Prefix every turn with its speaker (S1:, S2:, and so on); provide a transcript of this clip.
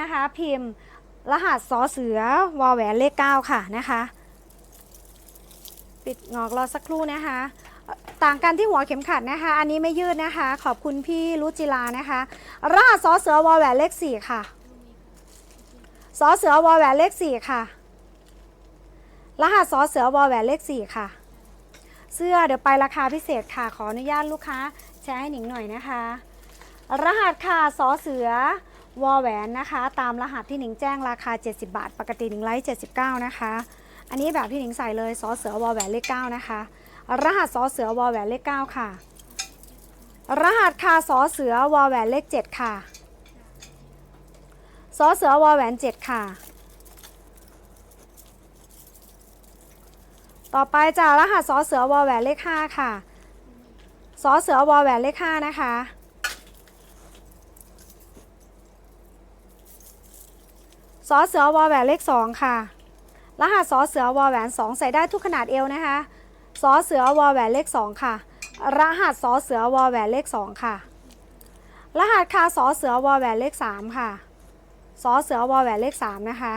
S1: นะคะพิมพ์รหัสสอเสือวอแหวนเลข 9 ค่ะนะคะ ปิดงอกรอสักครู่นะคะ ต่างกันที่หัวเข็มขัดนะคะ อันนี้ไม่ยืดนะคะ ขอบคุณพี่รุจิลานะคะรหัสสอเสือวอแหวนเลข 4 ค่ะสอเสือวอแหวนเลข 4 ค่ะ รหัสสอเสือวอแหวนเลข 4 ค่ะ เสื้อเดี๋ยวไปราคาพิเศษค่ะ ขออนุญาตลูกค้าแชร์ให้หนิงหน่อยนะคะ รหัสค่ะสอเสือ วอแหวนนะคะ ตามรหัสที่หนิงแจ้งราคา 70 บาท ปกติหนิงไลฟ์79 นะคะ อันนี้แบบที่หนิงใส่เลยสอเสือวอแหวนเลข9นะคะ รหัสสอเสือวอแหวนเลข9ค่ะ รหัสค่ะสอเสือวอแหวนเลข7ค่ะสอเสือวอแหวน7ค่ะ ต่อไปจ้ารหัสสอเสือวอแหวนเลข5ค่ะสอเสือวอแหวนเลข5นะคะ สอเสือวอแหวนเลข 2 ค่ะ รหัสสอเสือวอแหวน 2 ใส่ได้ทุกขนาดเอวนะคะสอเสือวอแหวนเลข 2 ค่ะ รหัสสอเสือวอแหวนเลข 2 ค่ะ รหัสคาสอเสือวอแหวนเลข 3 ค่ะสอเสือวอแหวนเลข 3 นะคะ